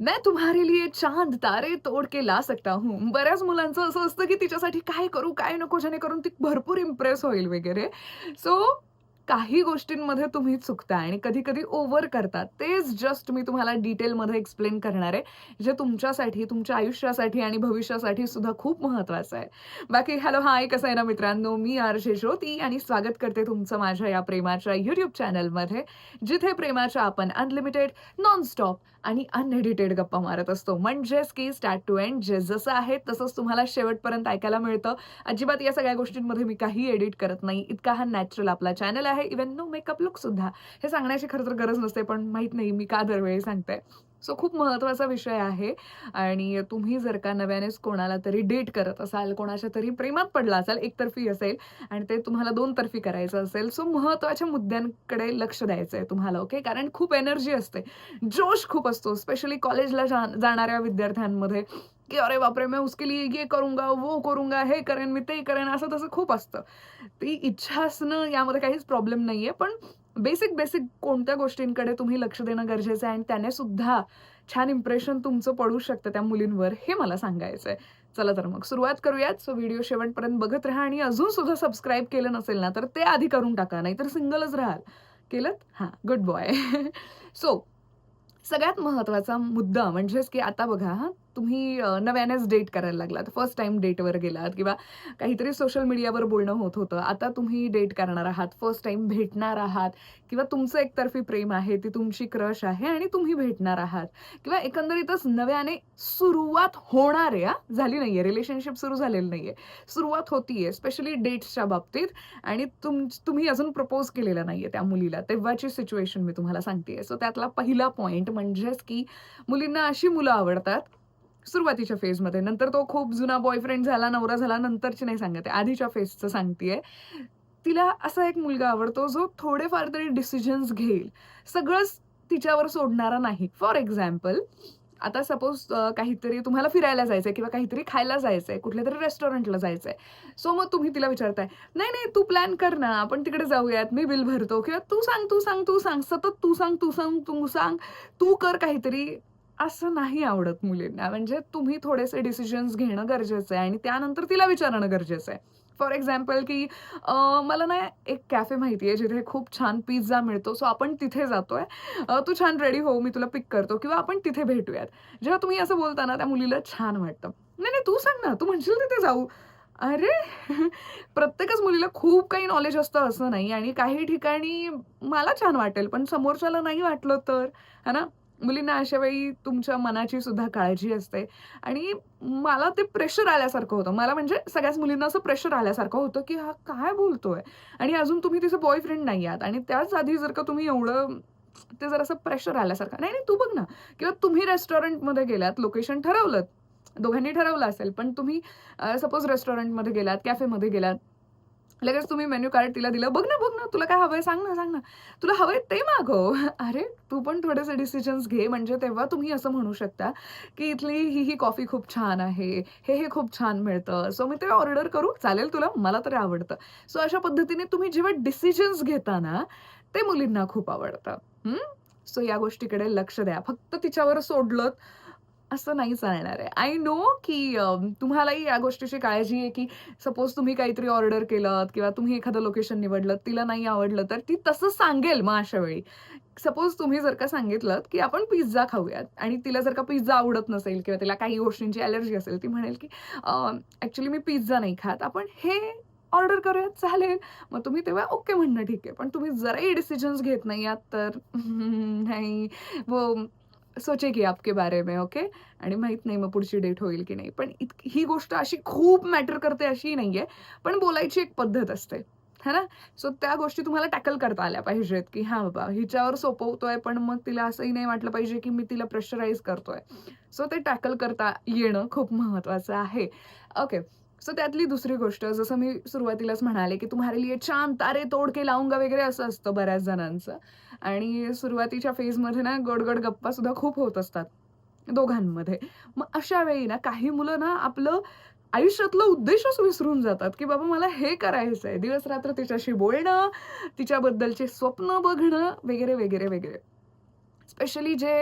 मैं तुम्हारे लिए चांद तारे तोड के ला सकता हूँ. बऱ्याच मुलांचं असं असतं, की तिच्यासाठी काय करू, काय नको, जेणेकरून ती भरपूर इम्प्रेस होईल वगैरे. सो काही गोष्टींमध्ये तुम्ही चुकता आणि कधी-कधी ओव्हर करता. तेच जस्ट मी तुम्हाला डिटेलमध्ये एक्सप्लेन करणार आहे, जे तुमच्यासाठी, तुमच्या आयुष्यासाठी आणि भविष्यासाठी सुद्धा खूप महत्त्वाचं आहे. बाकी हॅलो, हाय, कसं आहे ना मित्रांनो, मी आर जे ज्योती आणि स्वागत करते तुमचं माझ्या या प्रेमाच्या YouTube चॅनलमध्ये, जिथे प्रेमाच्या आपण अनलिमिटेड, नॉन-स्टॉप आणि अनएडिटेड गप्पा मारत असतो. म्हणजेच की स्टार्ट टू एंड जे जसं आहे तसंच तुम्हाला शेवटपर्यंत ऐकायला मिळतं. अजिबात या सगळ्या गोष्टींमध्ये मी काही एडिट करत नाही. इतका हा नॅचरल आपला चॅनल आहे. इव्हन नो मेकअप लूकसुद्धा. हे सांगण्याची खरं तर गरज नसते, पण माहीत नाही मी का दरवेळी सांगते. सो खूप महत्त्वाचा विषय आहे आणि तुम्ही जर का नव्यानेच कोणाला तरी डेट करत असाल, कोणाच्या तरी प्रेमात पडला असाल, एकतर्फी असेल आणि ते तुम्हाला दोनतर्फी करायचं असेल, सो महत्त्वाच्या मुद्द्यांकडे लक्ष द्यायचं आहे तुम्हाला, ओके. कारण खूप एनर्जी असते, जोश खूप असतो, स्पेशली कॉलेजला जा जाणाऱ्या विद्यार्थ्यांमध्ये, की "अरे बापरे! मी उसके लिए ये करूंगा, वो करूंगा, हे करेन, मी ते करेन." असं-तसं खूप असतं. ती इच्छा असणं यामध्ये काहीच प्रॉब्लेम नाहीये. पण बेसिक, बेसिक कोणत्या गोष्टींकडे तुम्ही लक्ष देणं गरजेचं आहे आणि त्याने सुद्धा छान इम्प्रेशन तुमचं पडू शकतं त्या मुलींवर, हे मला सांगायचं आहे. चला तर मग सुरुवात करूयात. सो व्हिडिओ शेवटपर्यंत बघत राहा आणि अजून सुद्धा सबस्क्राईब केलं नसेल ना, तर ते आधी करून टाका, नाहीतर सिंगलच राहाल. केलत? हां, गुड बॉय. सो सगळ्यात महत्त्वाचा मुद्दा म्हणजेच की आता बघा हां, तुम्ही नव्यानेच डेट करायला लागलात, फर्स्ट टाइम डेटवर गेलात किंवा काहीतरी सोशल मीडियावर बोलणं होत होतं. आता तुम्ही डेट करणार आहात, फर्स्ट टाइम भेटणार आहात किंवा तुमचं एकतर्फी प्रेम आहे, ती तुमची क्रश आहे आणि तुम्ही भेटणार आहात किंवा एकंदरीतच नव्याने सुरुवात होणार आहे झाली झाली नाहीये, रिलेशनशिप सुरू झालेलं नाहीये. सुरुवात होतीये, स्पेशली डेट्सच्या बाबतीत आणि तुम तुम्ही अजून प्रपोज केलेलं नाहीये त्या मुलीला. तेव्हाची सिच्युएशन मी तुम्हाला सांगतेय. सो त्यातला पहिला पॉईंट म्हणजेच की मुलींना अशी मुलं आवडतात, सुरुवातीच्या फेजमध्ये. नंतर तो खूप जुना बॉयफ्रेंड झाला, नवरा झाला, नंतरची नाही सांगत आधीच्या फेजचं सांगतेय. तिला असा एक मुलगा आवडतो, जो थोडेफार तरी डिसिजन्स घेईल. सगळंच तिच्यावर सोडणारा नाही. फॉर एक्झाम्पल, आता सपोज काहीतरी तुम्हाला फिरायला जायचं आहे किंवा काहीतरी खायला जायचं आहे कुठल्या तरी रेस्टॉरंटला जायचं आहे सो मग तुम्ही तिला विचारताय, "नाही, नाही, तू प्लॅन कर ना, आपण तिकडे जाऊयात, मी बिल भरतो." किंवा "तू सांग, तू सांग, तू सांग." सतत तू सांग, तू सांग, तू सांग, तू कर काहीतरी. असं नाही आवडत मुलींना. म्हणजे तुम्ही थोडेसे डिसिजन्स घेणं गरजेचं आहे आणि त्यानंतर तिला विचारणं गरजेचं आहे. फॉर एक्झाम्पल की मला ना एक कॅफे माहिती आहे, जिथे खूप छान पिझ्झा मिळतो. सो आपण तिथे जातोय. तू छान रेडी हो, मी तुला पिक करतो किंवा आपण तिथे भेटूयात. जेव्हा तुम्ही असं बोलता ना, त्या मुलीला छान वाटतं. "नाही, नाही, तू सांग ना, तू म्हणशील तिथे जाऊ." अरे! प्रत्येकच मुलीला खूप काही नॉलेज असतं असं नाही आणि काही ठिकाणी मला छान वाटेल, पण समोरच्याला नाही वाटलं तर, है ना? मुलींना अशा वेळी तुमच्या मनाची सुद्धा काळजी असते आणि मला ते प्रेशर आल्यासारखं होतं. मला म्हणजे सगळ्याच मुलींना असं प्रेशर आल्यासारखं होतं, की हा काय बोलतोय? आणि अजून तुम्ही तिचं बॉयफ्रेंड नाही आहात आणि त्याच आधी जर का तुम्ही एवढं ते जरासं प्रेशर आल्यासारखं, "नाही, नाही, तू बघ ना." किंवा तुम्ही रेस्टॉरंटमध्ये गेलात, लोकेशन ठरवलंत, दोघांनी ठरवलं असेल, पण तुम्ही सपोज रेस्टॉरंटमध्ये गेलात, कॅफेमध्ये गेलात, लगेच तुम्ही मेन्यू कार्ड तिला दिलं, "बघ ना, बघ ना, तुला काय हवंय सांग ना, सांग ना. तुला हवंय ते मागव." अरे, तू पण थोडेसे डिसिजन्स घे, म्हणजे तेव्हा तुम्ही असं म्हणू शकता, की "इथली ही, ही कॉफी खूप छान आहे, हे, हे खूप छान मिळतं. सो मी ते ऑर्डर करू? चालेल तुला? मला तरी आवडतं." सो अशा पद्धतीने तुम्ही जेव्हा डिसिजन्स घेताना ते मुलींना खूप आवडतं. सो या गोष्टीकडे लक्ष द्या. फक्त तिच्यावर सोडलत असं नाही चालणार आहे. आय नो की तुम्हालाही या गोष्टीची काळजी आहे, की सपोज तुम्ही काहीतरी ऑर्डर केलं किंवा तुम्ही एखादं लोकेशन निवडलं तिला नाही आवडलं, तर ती तसं सांगेल मग अशा वेळी. सपोज तुम्ही जर का सांगितलं की आपण पिझ्झा खाऊयात आणि तिला जर का पिझ्झा आवडत नसेल किंवा तिला काही गोष्टींची ॲलर्जी असेल, ती म्हणेल, की ॲक्च्युली मी पिझ्झा नाही खात. आपण हे ऑर्डर करूयात." चालेल. मग तुम्ही तेव्हा ओके म्हणणं ठीक आहे. पण तुम्ही जराही डिसिजन्स घेत नाही आहात, तर नाही, व सोचेगी आपके बारे में, ओके. आणि माहीत नाही मग पुढची डेट होईल की नाही. पण इत ही गोष्ट अशी खूप मॅटर करते अशी नाहीये. पण बोलायची एक पद्धत असते, है ना? सो त्या गोष्टी तुम्हाला टॅकल करता आल्या पाहिजेत, की हां बाबा, हिच्यावर सोपवतोय, पण मग तिला असंही नाही वाटलं पाहिजे, की मी तिला प्रेशराईज करतोय. सो ते टॅकल करता येणं खूप महत्त्वाचं आहे. ओके. सो त्यातली दुसरी गोष्ट, जसं मी सुरुवातीलाच म्हणाले, की तुम्हारे लिए छान तारे तोडके लावून वगैरे असं असतं बऱ्याच जणांचं आणि सुरुवातीच्या फेजमध्ये ना गडगड गप्पासुद्धा गप्पा सुद्धा खूप होत असतात दोघांमध्ये. मग अशा वेळी ना काही मुलं ना आपलं आयुष्यातलं उद्देशच विसरून जातात, की बाबा मला हे करायचं आहे दिवस-रात्र तिच्याशी बोलणं, तिच्याबद्दलचे स्वप्न बघणं वगैरे, वगैरे, वगैरे. स्पेशली जे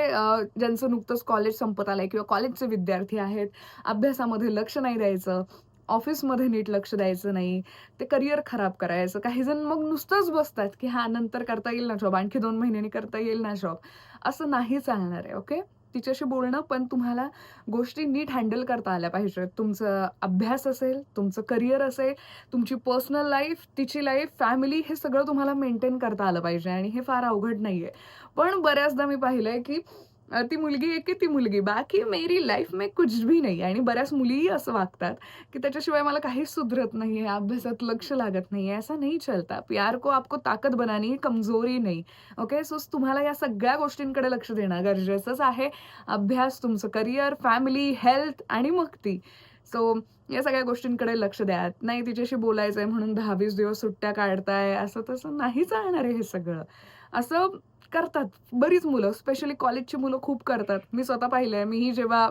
ज्यांचं नुकतंच कॉलेज संपत आलंय किंवा कॉलेजचे विद्यार्थी आहेत. अभ्यासामध्ये लक्ष नाही द्यायचं, ऑफिसमध्ये नीट लक्ष द्यायचं नाही, ते करियर खराब करायचं. काही जण मग नुसतंच बसतात, की हा नंतर करता येईल ना जॉब, आणखी दोन महिन्यांनी करता येईल ना जॉब. असं नाही चालणार आहे, ओके. तिच्याशी बोलणं, पण तुम्हाला गोष्टी नीट हँडल करता आल्या पाहिजेत. तुमचं अभ्यास असेल, तुमचं करिअर असेल, तुमची पर्सनल लाईफ, तिची लाईफ, फॅमिली हे सगळं तुम्हाला मेंटेन करता आलं पाहिजे आणि हे फार अवघड नाही आहे पण बऱ्याचदा मी पाहिलं आहे की ती मुलगी एक की ती मुलगी, बाकी मेरी लाईफ में कुछ भी नाही आणि बऱ्याच मुलीही असं वागतात, की त्याच्याशिवाय मला काहीच सुधरत नाहीये, अभ्यासात लक्ष लागत नाहीये, असा नाही चलता. प्यार को आपको ताकद बनानी कमजोरी नाही ओके. सो तुम्हाला या सगळ्या गोष्टींकडे लक्ष देणं गरजेचंच आहे. अभ्यास, तुमचं करिअर फॅमिली, हेल्थ आणि मग ती. सो या सगळ्या गोष्टींकडे लक्ष द्या. नाही तिच्याशी बोलायचंय म्हणून दहावीस दिवस सुट्ट्या काढताय, असं-तसं नाही चालणार आहे हे सगळं. असं करतात बरीच मुलं, स्पेशली कॉलेजची मुलं खूप करतात. मी स्वतः पाहिलंय. मीही जेव्हा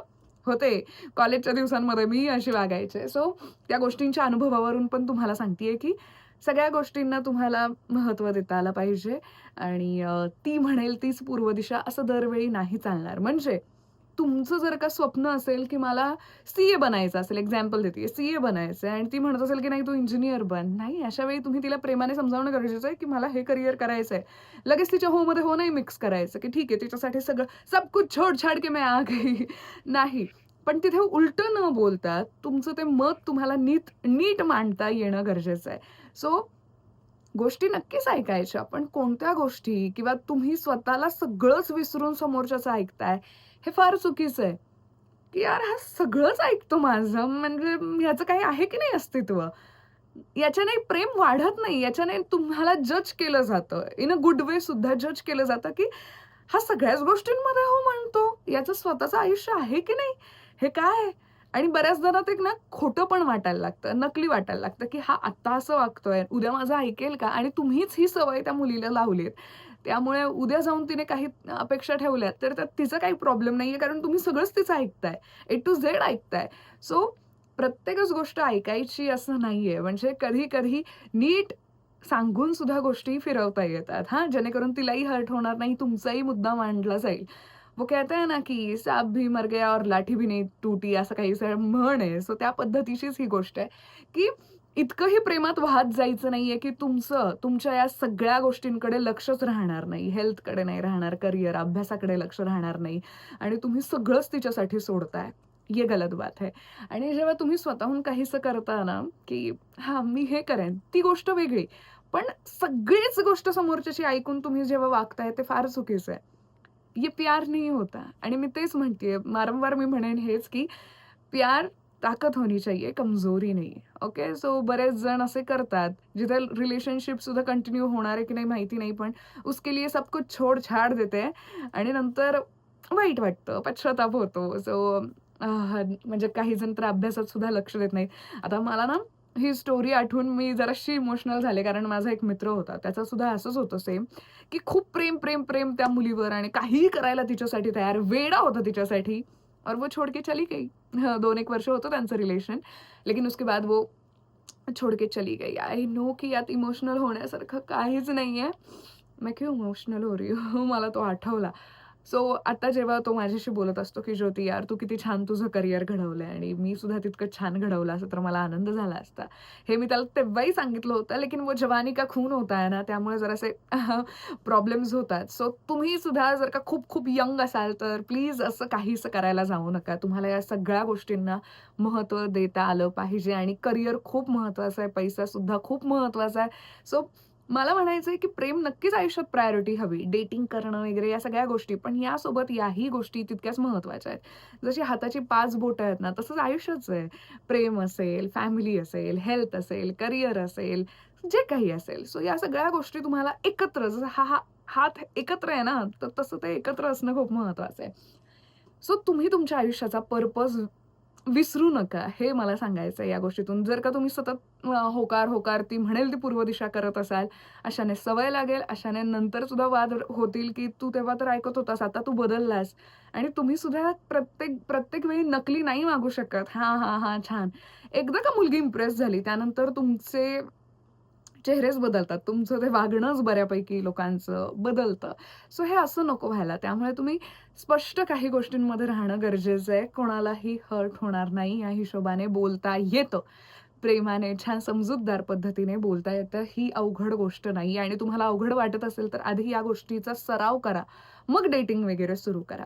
होते कॉलेजच्या दिवसांमध्ये मीही अशी वागायचे. सो त्या गोष्टींच्या अनुभवावरून पण तुम्हाला सांगतेय, की सगळ्या गोष्टींना तुम्हाला महत्त्व देता आलं पाहिजे आणि ती म्हणेल तीच पूर्व दिशा असं दरवेळी नाही चालणार. म्हणजे तुमचं जर का स्वप्न असेल, की मला सी-ए बनायचं असेल, एक्झाम्पल देते सी-ए बनायचं आहे आणि ती म्हणत असेल, की नाही तू इंजिनियर बन. नाही, अशा वेळी तुम्ही तिला प्रेमाने समजावणं गरजेचं आहे, की मला हे करिअर करायचं आहे लगेच तिच्या होममध्ये हो नाही मिक्स करायचं, की ठीक आहे तिच्यासाठी सगळं सब कुछ छोड-छाड के आ गई. नाही. पण तिथे उलटं न बोलता तुमचं ते मत तुम्हाला नीट नीट मांडता येणं गरजेचं आहे. सो गोष्टी नक्कीच ऐकायच्या, पण कोणत्या गोष्टी किंवा तुम्ही स्वतःला सगळंच विसरून समोरच्याचं ऐकताय, हे फार चुकीचं आहे. की यार हा सगळंच ऐकतो माझं, म्हणजे ह्याचं काही आहे की नाही अस्तित्व? याच्याने प्रेम वाढत नाही. याच्याने तुम्हाला जज केलं जातं. इन अ गुड वे सुद्धा जज केलं जातं, की हा सगळ्याच गोष्टींमध्ये हो म्हणतो. याचं स्वतःचं आयुष्य आहे की नाही? हे काय? आणि बऱ्याचदा ना ते ना खोटं पण वाटायला लागतं, नकली वाटायला लागतं, की हा आत्ता असं वागतोय, उद्या माझं ऐकेल का? आणि तुम्हीच ही सवय त्या मुलीला लावलीत. त्यामुळे उद्या जाऊन तिने काही अपेक्षा ठेवल्यात, तर त्यात तिचा काही प्रॉब्लेम नाहीये, कारण तुम्ही सगळंच तिचं ऐकताय. ए टू झेड ऐकताय. सो प्रत्येकच गोष्ट ऐकायची असं नाहीये. म्हणजे कधी-कधी नीट सांगून सुद्धा गोष्टी फिरवता येतात हां, जेणेकरून तिलाही हर्ट होणार नाही, तुमचाही मुद्दा मांडला जाईल. वो कहते हैं ना, की साप भी मर गया और लाठी भी नहीं टूटी असं काही म्हण आहे. सो त्या पद्धतीचीच ही गोष्ट आहे, की इतकंही प्रेमात वाहत जायचं नाहीये, की तुमचं तुमच्या या सगळ्या गोष्टींकडे लक्षच राहणार नाही. हेल्थकडे नाही राहणार, करिअर अभ्यासाकडे लक्ष राहणार नाही आणि तुम्ही सगळंच तिच्यासाठी सोडताय. ये गलत बात आहे आणि जेव्हा तुम्ही स्वतःहून काहीसं करता ना, की हां, मी हे करेन, ती गोष्ट वेगळी. पण सगळीच गोष्ट समोरच्याची ऐकून तुम्ही जेव्हा वागताय ते फार चुकीचं आहे. ये प्यार नाही होता आणि मी तेच म्हणते वारंवार मी म्हणेन हेच, की प्यार ताकद होनी चाहिए, कमजोरी नहीं. ओके. सो बरेच जण असे करतात, जिथे रिलेशनशिप सुद्धा कंटिन्यू होणार आहे की नाही माहिती नाही, पण उसके लिए सब कुछ छोड-छाड देते आणि नंतर वाईट वाटतं, पश्चाताप होतो. सो म्हणजे काही जण तर अभ्यासात सुद्धा लक्ष देत नाहीत. आता मला ना ही स्टोरी आठवून मी जराशी इमोशनल झाले, कारण माझा एक मित्र होता. त्याचा सुद्धा असंच होतं सेम, की खूप प्रेम, प्रेम, प्रेम त्या मुलीवर आणि काहीही करायला तिच्यासाठी तयार, वेडा होता तिच्यासाठी और वो छोड़ के चली गई. दोन एक वर्ष होतं त्यांचं रिलेशन. लेकिन उसके बाद वो छोड़ के चली गई. आय नो की यात इमोशनल होण्यासारखं काहीच नाहीये. मैं क्यों इमोशनल हो रही हो मला तो आठवला. सो आता जेव्हा तो माझ्याशी बोलत असतो, की "ज्योती यार, तू किती छान तुझं करियर घडवलंय आणि मी सुद्धा तितकं छान घडवलं असं तर मला आनंद झाला असता." हे मी त्याला तेव्हाही सांगितलं होतं, लेकिन वो जवानी का खून होता आहे ना, त्यामुळे जरासे प्रॉब्लेम्स होतात. सो तुम्ही सुद्धा जर का खूप-खूप यंग असाल, तर प्लीज असं काहीसं करायला जाऊ नका. तुम्हाला या सगळ्या गोष्टींना महत्त्व देता आलं पाहिजे आणि करियर खूप महत्त्वाचं आहे, पैसा सुद्धा खूप महत्त्वाचा आहे. सो मला म्हणायचं आहे की प्रेम नक्कीच आयुष्यात प्रायोरिटी हवी. डेटिंग करणं वगैरे या सगळ्या गोष्टी, पण यासोबत याही गोष्टी तितक्याच महत्त्वाच्या आहेत. जशी हाताची पाच बोटं आहेत ना, तसंच आयुष्यच आहे. प्रेम असेल, फॅमिली असेल, हेल्थ असेल, करियर असेल, जे काही असेल. सो या सगळ्या गोष्टी तुम्हाला एकत्र जसं हा हा हात एकत्र आहे ना, तर तसं ते एकत्र असणं खूप महत्त्वाचं आहे. सो तुम्ही तुमच्या आयुष्याचा पर्पज विसरू नका, हे मला सांगायचं आहे या गोष्टीतून. जर का तुम्ही सतत होकार, होकार, ती म्हणेल ती पूर्व दिशा करत असाल, अशाने सवय लागेल, अशाने नंतर सुद्धा वाद होतील, की "तू तेव्हा तर ऐकत होतास, आता तू बदललास." आणि तुम्ही सुद्धा प्रत्येक प्रत्येक वेळी नकली नाही मागू शकत. हां, हां, हां, छान. एकदा का मुलगी इम्प्रेस झाली, त्यानंतर तुमचे चेहरेच बदलतात. तुमचं ते वागणंच बऱ्यापैकी लोकांचं बदलतं. सो हे असं नको व्हायला. त्यामुळे तुम्ही स्पष्ट काही गोष्टींमध्ये राहणं गरजेचं आहे. कोणालाही हर्ट होणार नाही या हिशोबाने बोलता येतं. प्रेमाने, छान समजूतदार पद्धतीने बोलता येतं. ही अवघड गोष्ट नाही आणि तुम्हाला अवघड वाटत असेल तर आधी या गोष्टीचा सराव करा. मग डेटिंग वगैरे सुरू करा.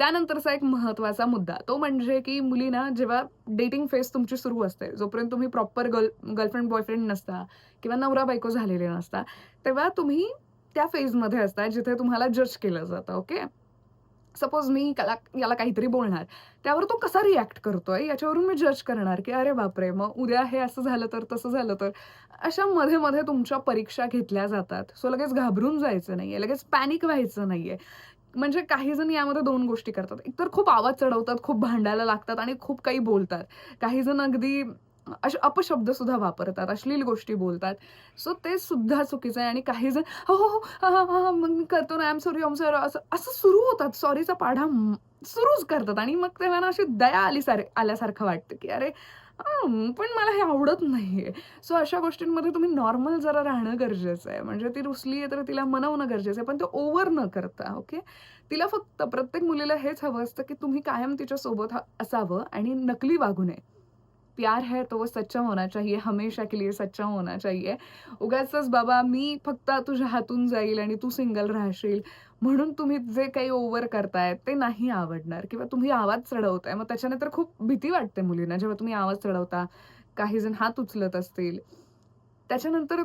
त्यानंतरचा एक महत्त्वाचा मुद्दा तो म्हणजे की मुलींना जेव्हा डेटिंग फेज तुमची सुरू असते, जोपर्यंत तुम्ही प्रॉपर गर्ल गर्लफ्रेंड, बॉयफ्रेंड नसता किंवा नवरा-बायको झालेले नसता, तेव्हा तुम्ही त्या फेजमध्ये असता जिथे तुम्हाला जज केलं जातं. ओके. सपोज मी कला याला काहीतरी बोलणार. त्यावर तो कसा रिॲक्ट करतोय याच्यावरून मी जज करणार, की अरे बापरे! मग उद्या हे असं झालं तर, तसं झालं तर. अशा मध्ये-मध्ये तुमच्या परीक्षा घेतल्या जातात. सो लगेच घाबरून जायचं नाहीये, लगेच पॅनिक व्हायचं नाहीये. म्हणजे काही जण यामध्ये दोन गोष्टी करतात. एकतर खूप आवाज चढवतात, खूप भांडायला लागतात आणि खूप काही बोलतात. काही जण अगदी असे अपशब्द सुद्धा वापरतात, अश्लील गोष्टी बोलतात. सो ते सुद्धा चुकीचं आहे आणि काही जण "हो, हो, हो, मग मी करतो ना, I am sorry, I sorry" असं असं सुरू होतात. सॉरीचा पाढा सुरूच करतात आणि मग तेव्हा ना अशी दया आली सारे आल्यासारखं वाटतं, की अरे पण मला हे आवडत नाहीये. सो अशा गोष्टींमध्ये तुम्ही नॉर्मल जरा राहणं गरजेचं आहे. म्हणजे ती रुसली आहे तर तिला मनवणं गरजेचं आहे. पण ते ओव्हर न करता, ओके. तिला फक्त प्रत्येक मुलीला हेच हवं असतं, की तुम्ही कायम तिच्यासोबत असावं आणि नकली वागू नये. प्यार है तो वो सच्चा होना चाहिए, हमेशा के लिए सच्चा होना चाहिए. उगाचच बाबा मी फक्त तुझ्या हातून जाईल आणि तू सिंगल राहशील म्हणून तुम्ही जे काही ओव्हर करताय ते नाही आवडणार किंवा तुम्ही आवाज चढवताय. मग त्याच्याने तर खूप भीती वाटते मुलींना जेव्हा तुम्ही आवाज चढवता. काही जण हात उचलत असतील. त्याच्यानंतर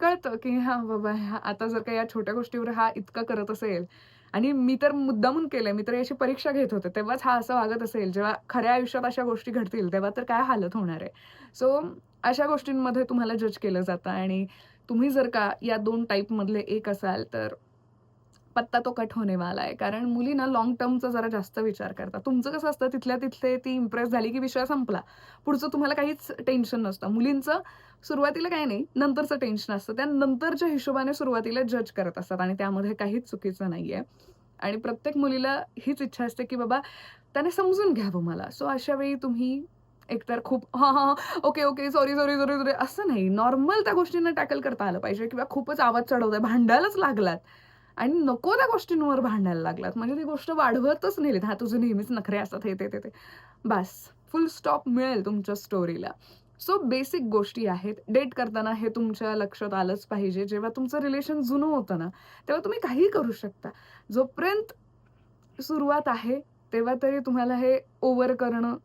कळतं, की हां बाबा आता जर का या छोट्या गोष्टीवर हा इतका करत असेल आणि मी तर मुद्दामून केलंय. मी तर याची परीक्षा घेत होते. तेव्हाच हा असं वागत असेल. जेव्हा खऱ्या आयुष्यात अशा गोष्टी घडतील तेव्हा तर काय हालत होणार आहे. सो अशा गोष्टींमध्ये तुम्हाला जज केलं जातं आणि तुम्ही जर का या दोन टाईपमधले एक असाल तर पत्ता तो कट होणे वाला आहे कारण मुली ना लॉंग टर्मचा जरा जास्त विचार करतात. तुमचं कसं असतं तिथल्या तिथले ती इम्प्रेस झाली, की विषय संपला. पुढचं तुम्हाला काहीच टेन्शन नसतं. मुलींचं सुरुवातीला काही नाही, नंतरचं टेन्शन असतं. त्या नंतरच्या हिशोबाने सुरुवातीला जज करत असतात आणि त्यामध्ये काहीच चुकीचं नाहीये. आणि प्रत्येक मुलीला हीच इच्छा असते, की बाबा त्याने समजून घ्यावं मला. सो अशा वेळी तुम्ही एकतर खूप हां, हां, okay, okay, sorry, sorry, sorry, sorry असं नाही. नॉर्मल त्या गोष्टींना टॅकल करता आलं पाहिजे किंवा खूपच आवाज चढवताय, भांडायलाच लागलात आणि नको त्या गोष्टींवर भांडायला लागलात. म्हणजे ती गोष्ट वाढवतच नेलीत. हा तुझे नेहमीच नखरे असतात हे, ते, ते, ते. बस फुल स्टॉप मिळेल तुमच्या स्टोरीला. सो बेसिक गोष्टी आहेत. डेट करताना हे तुमच्या लक्षात आलंच पाहिजे. जेव्हा तुमचं रिलेशन जुनं होतं ना, तेव्हा तुम्ही काहीही करू शकता. जोपर्यंत सुरुवात आहे, तेव्हा तरी तुम्हाला हे ओव्हर करणं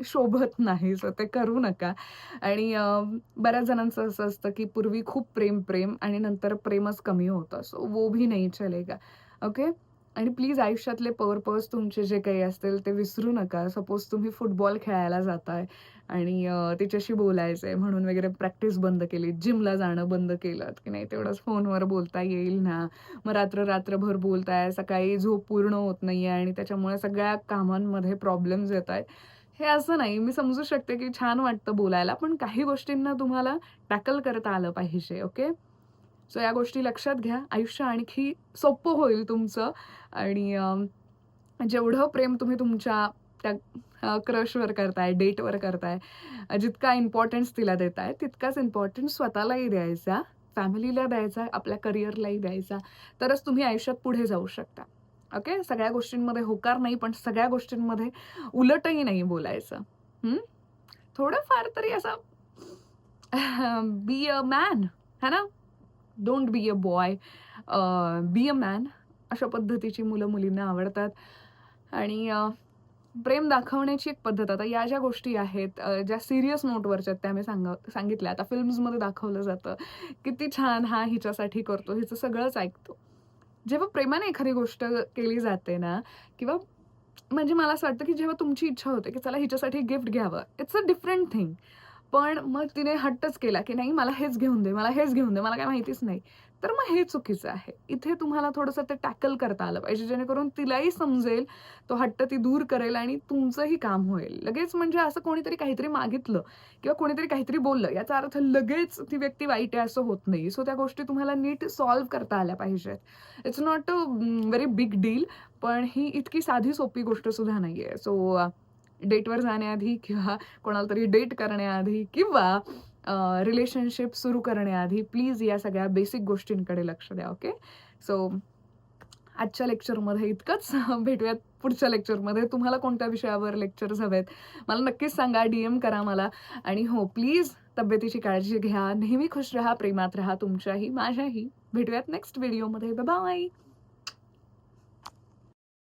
शोभत नाही. सो ते करू नका. आणि बऱ्याच जणांचं असं असतं, की पूर्वी खूप प्रेम, प्रेम आणि नंतर प्रेमच कमी होतं. सो वो भी नाही चलेगा. ओके. आणि प्लीज आयुष्यातले पर्पज तुमचे जे काही असतील ते विसरू नका. सपोज तुम्ही फुटबॉल खेळायला जाताय आणि अ, तिच्याशी बोलायचंय म्हणून वगैरे प्रॅक्टिस बंद केली, जिमला जाणं बंद केलं की नाही तेवढंच फोनवर बोलता येईल ना. मग रात्र रात्रभर बोलताय, सकाळी झोप पूर्ण होत नाहीये आणि त्याच्यामुळे सगळ्या कामांमध्ये प्रॉब्लेम्स येतायत. हे असं नाही. मी समजू शकते, की छान वाटतं बोलायला, पण काही गोष्टींना तुम्हाला टॅकल करता आलं पाहिजे. ओके. सो या गोष्टी लक्षात घ्या. आयुष्य आणखी सोपं होईल तुमचं आणि जेवढं प्रेम तुम्ही तुमच्या त्या क्रशवर करताय, डेटवर करताय, जितका इम्पॉर्टन्स तिला देताय, तितकाच इम्पॉर्टन्स स्वतःलाही द्यायचा, फॅमिलीला द्यायचा, आपल्या करिअरलाही द्यायचा. तरच तुम्ही आयुष्यात पुढे जाऊ शकता. ओके. सगळ्या गोष्टींमध्ये होकार नाही, पण सगळ्या गोष्टींमध्ये उलटही नाही बोलायचं. थोडंफार तरी असं बी अ मॅन है ना. Don't be a boy. Be a man. अशा पद्धतीची मुलं मुलींना आवडतात आणि प्रेम दाखवण्याची एक पद्धत. आता या ज्या गोष्टी आहेत ज्या सिरियस नोटवरच्या आहेत त्या मी सांग सांगितल्या. आता फिल्म्समध्ये दाखवलं जातं. किती छान हा हिच्यासाठी करतो, हिचं सगळंच ऐकतो. जेव्हा प्रेमाने एखादी गोष्ट केली जाते ना किंवा म्हणजे मला असं वाटतं, की जेव्हा तुमची इच्छा होते, की चला हिच्यासाठी गिफ्ट घ्यावं, इट्स अ डिफरंट थिंग. पण मग तिने हट्टच केला, की नाही मला हेच घेऊन दे, मला हेच घेऊन दे, मला काही माहितीच नाही. तर मग हे चुकीचं आहे. इथे तुम्हाला थोडंसं ते टॅकल करता आलं पाहिजे, जेणेकरून तिलाही समजेल, तो हट्ट ती दूर करेल आणि तुमचंही काम होईल. लगेच म्हणजे असं कोणीतरी काहीतरी मागितलं किंवा कोणीतरी काहीतरी बोललं, याचा अर्थ लगेच ती व्यक्ती वाईट आहे असं होत नाही. सो त्या गोष्टी तुम्हाला नीट सॉल्व्ह करता आल्या पाहिजेत. It's not a very big deal. पण ही इतकी साधी सोपी गोष्ट सुद्धा नाहीये. सो डेटवर जाण्याआधी किंवा कोणाला तरी डेट करण्याआधी किंवा रिलेशनशिप सुरू करण्याआधी प्लीज या सगळ्या बेसिक गोष्टींकडे लक्ष द्या ओके सो आजच्या लेक्चरमध्ये इतकंच. भेटूयात पुढच्या लेक्चरमध्ये तुम्हाला कोणत्या विषयावर लेक्चर्स हवेत? मला नक्कीच सांगा डी एम करा मला. आणि हो प्लीज तब्येतीची काळजी घ्या. नेहमी खुश राहा प्रेमात राहा. तुमच्याही माझ्याही. भेटूयात नेक्स्ट व्हिडिओमध्ये बाय